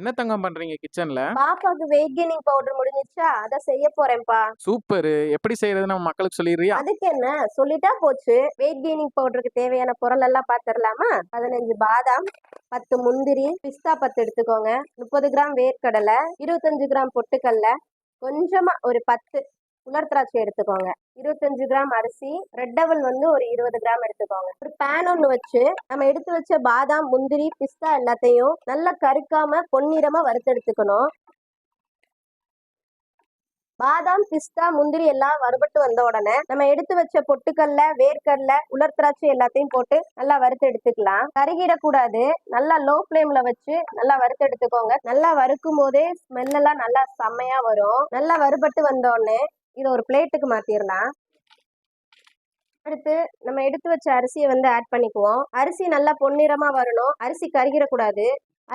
என்ன தங்கம் பண்றீங்க கிச்சன்ல பாப்பாக்கு வெயிட் கெய்னிங் பவுடர் முடிஞ்சிச்சா அத செய்ய போறேன்ப்பா. சூப்பர் எப்படி செய்யறதுன்னு நம்ம மக்களுக்கு சொல்லிடுறியா? அதுக்கு என்ன? சொல்லிட்டா போச்சு. வெயிட் கெய்னிங் பவுடருக்கு தேவையான பொருள் எல்லாம் பாத்திரலாமா? பதினஞ்சு பாதாம் பத்து முந்திரி பிஸ்தா பத்து எடுத்துக்கோங்க. முப்பது கிராம் வேர்க்கடலை இருபத்தஞ்சு கிராம் பொட்டுக்கடலை கொஞ்சமா ஒரு பத்து உலர் திராட்சை எடுத்துக்கோங்க. இருபத்தஞ்சு கிராம் அரிசி ரெட் டபுள் வந்து ஒரு இருபது கிராம் எடுத்துக்கோங்க. ஒரு பேன் ஒன்று வச்சு நம்ம எடுத்து வச்ச பாதாம் முந்திரி பிஸ்தா எல்லாத்தையும் நல்லா கருக்காம பொன்னிறமா வறுத்தெடுத்துக்கணும் பாதாம் பிஸ்தா முந்திரி எல்லாம் வறுபட்டு வந்த உடனே நம்ம எடுத்து வச்ச பொட்டுக்கல்ல வேர்க்கல்ல உலர் திராட்சை எல்லாத்தையும் போட்டு நல்லா வறுத்து எடுத்துக்கலாம். கருகிடக்கூடாது. நல்லா லோ ஃப்ளேம்ல வச்சு நல்லா வறுத்து எடுத்துக்கோங்க. நல்லா வறுக்கும் போதே ஸ்மெல் எல்லாம் நல்லா செம்மையா வரும். நல்லா வறுபட்டு வந்த உடனே இதை ஒரு பிளேட்டுக்கு மாத்திரலாம். அடுத்து நம்ம எடுத்து வச்ச அரிசியை வந்து ஆட் பண்ணிக்குவோம். அரிசி நல்லா பொன்னிறமா வரணும். அரிசி கருகிடக்கூடாது.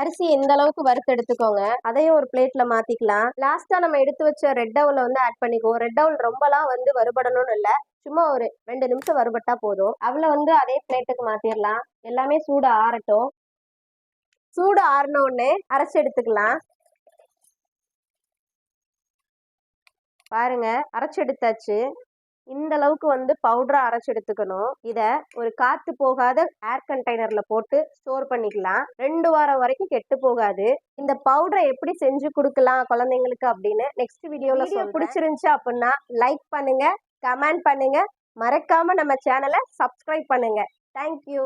அரிசி இந்த அளவுக்கு வறுத்து எடுத்துக்கோங்க. அதையும் ஒரு பிளேட்ல மாத்திக்கலாம். லாஸ்டா நம்ம எடுத்து வச்ச ரெட் டவுல வந்து ஆட் பண்ணிக்குவோம். ரெட் டவுல் ரொம்பலாம் வந்து வறுபடணும்னு இல்லை. சும்மா ஒரு ரெண்டு நிமிஷம் வருபட்டா போதும். அவளை வந்து அதே பிளேட்டுக்கு மாத்திரலாம். எல்லாமே சூடு ஆறட்டும். சூடு ஆறின உடனே அரைச்சு எடுத்துக்கலாம். பாருங்க அரைச்சு எடுத்தாச்சு இந்த அளவுக்கு வந்து பவுடரா அரைச்சு எடுத்துக்கணும் இத ஒரு காத்து போகாத ஏர் கண்டெய்னர்ல போட்டு ஸ்டோர் பண்ணிக்கலாம். ரெண்டு வாரம் வரைக்கும் கெட்டு போகாது. இந்த பவுடரை எப்படி செஞ்சு கொடுக்கலாம் குழந்தைங்களுக்கு அப்படின்னு நெக்ஸ்ட் வீடியோல பிடிச்சிருந்துச்சு அப்படின்னா லைக் பண்ணுங்க கமெண்ட் பண்ணுங்க. மறக்காம நம்ம சேனலை சப்ஸ்கிரைப் பண்ணுங்க. தேங்க்யூ